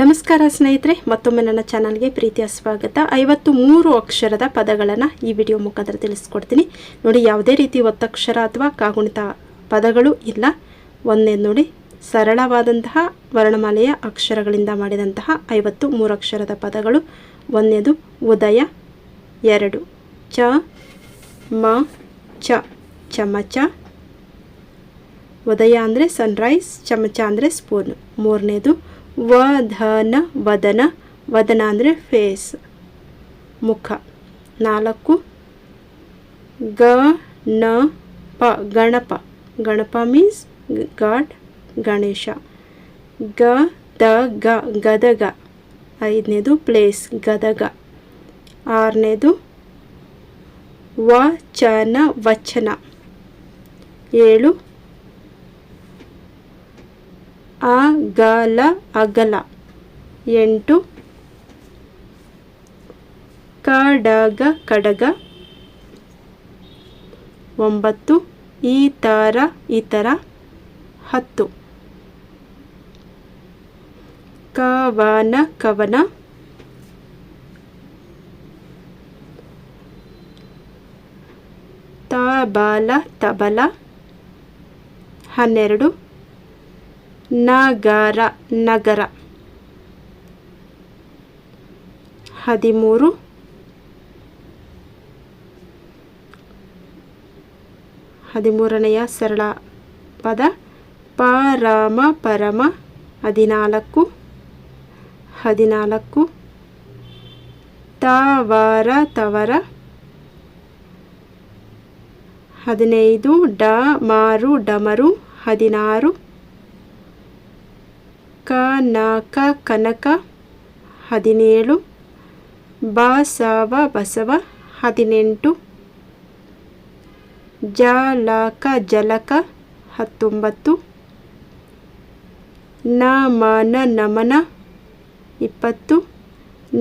ನಮಸ್ಕಾರ ಸ್ನೇಹಿತರೆ, ಮತ್ತೊಮ್ಮೆ ನನ್ನ ಚಾನಲ್ಗೆ ಪ್ರೀತಿಯ ಸ್ವಾಗತ. ಐವತ್ತು ಮೂರು ಅಕ್ಷರದ ಪದಗಳನ್ನು ಈ ವಿಡಿಯೋ ಮುಖಾಂತರ ತಿಳಿಸ್ಕೊಡ್ತೀನಿ. ನೋಡಿ, ಯಾವುದೇ ರೀತಿ ಒತ್ತಕ್ಷರ ಅಥವಾ ಕಾಗುಣಿತ ಪದಗಳು ಇಲ್ಲ. ಒಂದೇ ನೋಡಿ, ಸರಳವಾದಂತಹ ವರ್ಣಮಾಲೆಯ ಅಕ್ಷರಗಳಿಂದ ಮಾಡಿದಂತಹ ಐವತ್ತು ಮೂರು ಅಕ್ಷರದ ಪದಗಳು. ಒಂದೇದು, ಉದಯ. ಎರಡು, ಚ, ಮ, ಚ, ಚಮಚ. ಉದಯ ಅಂದರೆ ಸನ್ರೈಸ್ ಚಮಚ ಅಂದರೆ ಸ್ಪೂನ್ ಮೂರನೇದು ವಧನ, ವದನ ವದನ ಅಂದರೆ ಫೇಸ್ ಮುಖ. ನಾಲ್ಕು ಗ ನ ಪ, Ganapa. Ganapa means god, Ganesha. ಗ, ದ, ಗ, ಗದಗ. ಐದನೇದು ಪ್ಲೇಸ್ ಗದಗ. ಆರನೇದು ವಚನ ವಚನ. ಏಳು ಅಗಲ ಅಗಲ ಎಂಟು. ಕಡಗ ಕಡಗ. ಒಂಬತ್ತು. ಈ ಥರ ಈ ಹತ್ತು. ಕವನ ಕವನ. ತಬಲ ತಬಲ. ಹನ್ನೆರಡು. ನಗರ ನಗರ. ಹದಿಮೂರು. ಹದಿಮೂರನೆಯ ಸರಳ ಪದ. ಪರಮ ಪರಮ. ಹದಿನಾಲ್ಕು. ಹದಿನಾಲ್ಕು. ತವರ ತವರ. ಹದಿನೈದು. ಡ, ಮಾರು, ಡಮರು. ಹದಿನಾರು. ಕನಕ ಕನಕ, ಹದಿನೇಳು ಬಸವ ಬಸವ, ಹದಿನೆಂಟು ಜಲಕ ಜಲಕ, ಹತ್ತೊಂಬತ್ತು, ನ ನಮನ, ಇಪ್ಪತ್ತು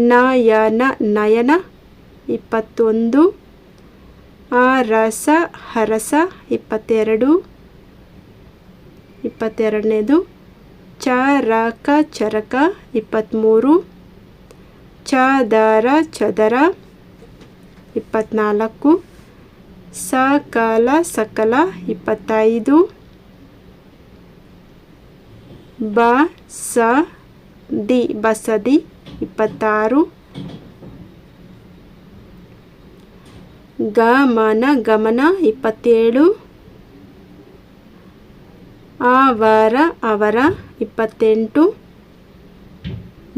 ನಯನ ನಯನ, ಇಪ್ಪತ್ತೊಂದು ರಸ ಹರಸ ಇಪ್ಪತ್ತೆರಡು, ಇಪ್ಪತ್ತೆರಡನೇದು ಚರಕ ಚರಕ ಇಪ್ಪತ್ತ್ಮೂರು ಚದರ ಚದರ ಇಪ್ಪತ್ತ್ನಾಲ್ಕು ಸಕಲ ಸಕಲ ಇಪ್ಪತ್ತೈದು, ಬ ಸ ದಿ ಬಸದಿ ಇಪ್ಪತ್ತಾರು ಗಮನ ಗಮನ ಇಪ್ಪತ್ತೇಳು ಅವರ ಅವರ ಇಪ್ಪತ್ತೆಂಟು.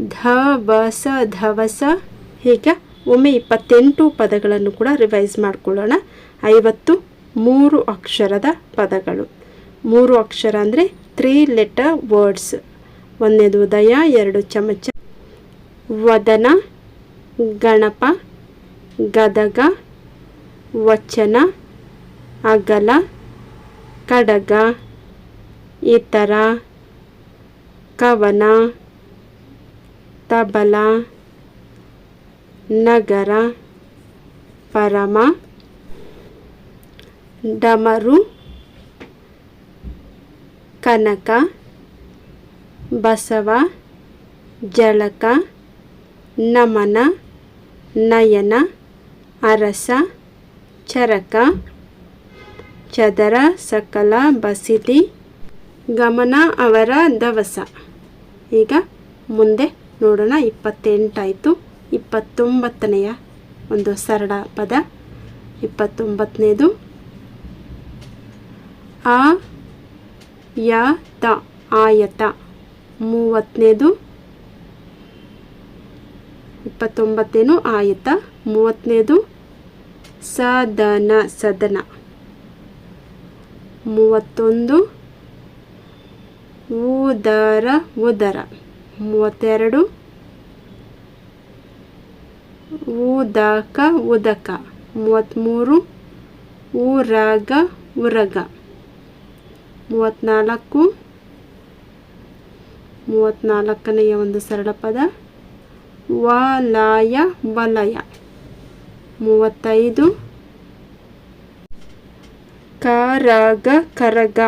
ಧವಸ ಧವಸ, ಹೀಗೆ ಒಮ್ಮೆ ಇಪ್ಪತ್ತೆಂಟು ಪದಗಳನ್ನು ಕೂಡ ರಿವೈಸ್ ಮಾಡಿಕೊಳ್ಳೋಣ. ಐವತ್ತು, ಮೂರು ಅಕ್ಷರದ ಪದಗಳು. ಮೂರು ಅಕ್ಷರ ಅಂದರೆ ತ್ರೀ ಲೆಟರ್ ವರ್ಡ್ಸ್ ಒಂದನೇದು ಉದಯ, ಎರಡು ಚಮಚ. ವದನ, ಗಣಪ, ಗದಗ, ವಚನ, ಅಗಲ, ಕಡಗ. ಇತರ ಕವನ, ತಬಲ, ನಗರ, ಪರಮ, ಡಮರು, ಕನಕ, ಬಸವ ಜಳಕ ನಮನ, ನಯನ, ಅರಸ, ಚರಕ, ಚದರ, ಸಕಲ, ಬಸಿದಿ ಗಮನ ಅವರ ದವಸ. ಈಗ ಮುಂದೆ ನೋಡೋಣ ಇಪ್ಪತ್ತೆಂಟಾಯಿತು. ಇಪ್ಪತ್ತೊಂಬತ್ತನೆಯ ಒಂದು ಸರಳ ಪದ. ಇಪ್ಪತ್ತೊಂಬತ್ತನೇದು. ಆ, ಯ, ತ, ಆಯತ. ಮೂವತ್ತನೇದು. ಇಪ್ಪತ್ತೊಂಬತ್ತೇನು, ಆಯತ. ಮೂವತ್ತನೇದು. ಸದನ ಸದನ. ಮೂವತ್ತೊಂದು. ಉದರ ಉದರ. ಮೂವತ್ತೆರಡು. ಉದಕ ಉದಕ. ಮೂವತ್ತ್ಮೂರು. ಊರಗ ಉರಗ. ಮೂವತ್ತ್ನಾಲ್ಕು. ಮೂವತ್ತ್ನಾಲ್ಕನೆಯ ಒಂದು ಸರಳ ಪದ. ವಲಯ ವಲಯ. ಮೂವತ್ತೈದು. ಕರಗ ಕರಗ.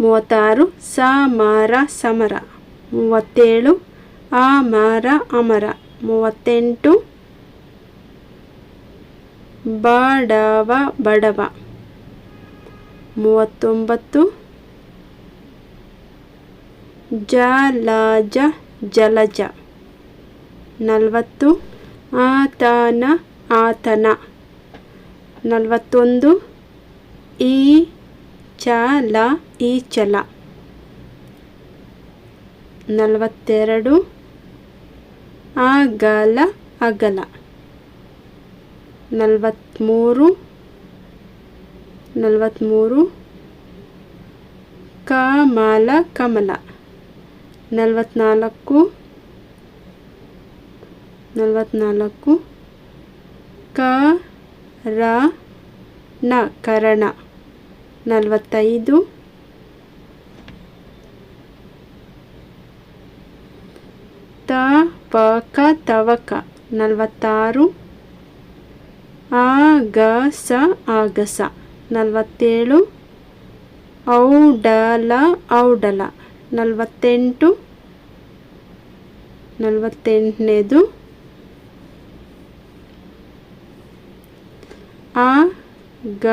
ಮೂವತ್ತಾರು, ಸ ಮಾರ ಸಮರ ಮೂವತ್ತೇಳು ಆ ಮಾರ ಅಮರ ಮೂವತ್ತೆಂಟು ಬಡವ ಬಡವ ಮೂವತ್ತೊಂಬತ್ತು ಜಲಜ ಜಲಜ ನಲವತ್ತು, ಆತನ ಆತನ. ನಲವತ್ತೊಂದು ಈ ಚಲ ಈ ಚಲ ನಲವತ್ತೆರಡು. ಅಗಲ ಅಗಲ. ನಲವತ್ತ್ಮೂರು ನಲವತ್ತ್ಮೂರು ಕಮಲ ಕಮಲ. ನಲವತ್ತ್ನಾಲ್ಕು ನಲವತ್ತ್ನಾಲ್ಕು ಕ, ರ, ನ, ಕರಣ. ನಲವತ್ತೈದು. ತ, ಪ, ಕ ತವಕ ನಲವತ್ತಾರು. ಆಗಸ ಆಗಸ ನಲವತ್ತೇಳು. ಔಡಲ ಔಡಲ. ನಲವತ್ತೆಂಟು. ನಲವತ್ತೆಂಟನೇದು. ಆ, ಗ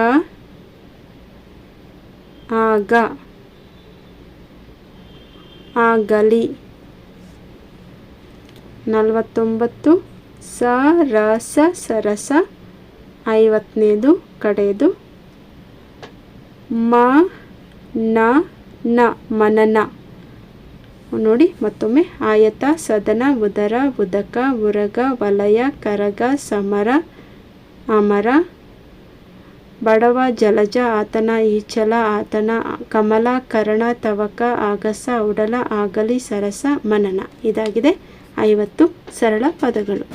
ಆಗ ಆಗಲಿ. ನಲವತ್ತೊಂಬತ್ತು ಸ ಸರಸ ಐವತ್ತನೇದು ಕಡೆಯದು ಮ ನ ನ ಮನನ. ನೋಡಿ ಮತ್ತೊಮ್ಮೆ ಆಯತ, ಸದನ, ಉದರ, ಉದಕ, ಉರಗ, ವಲಯ, ಕರಗ, ಸಮರ, ಅಮರ ಬಡವ ಜಲಜ ಆತನ ಈಚಲ ಆತನ ಕಮಲ ಕರಣ ತವಕ ಆಗಸ ಉಡಲ ಆಗಲಿ ಸರಸ ಮನನ. ಇದಾಗಿದೆ ಐವತ್ತು ಸರಳ ಪದಗಳು.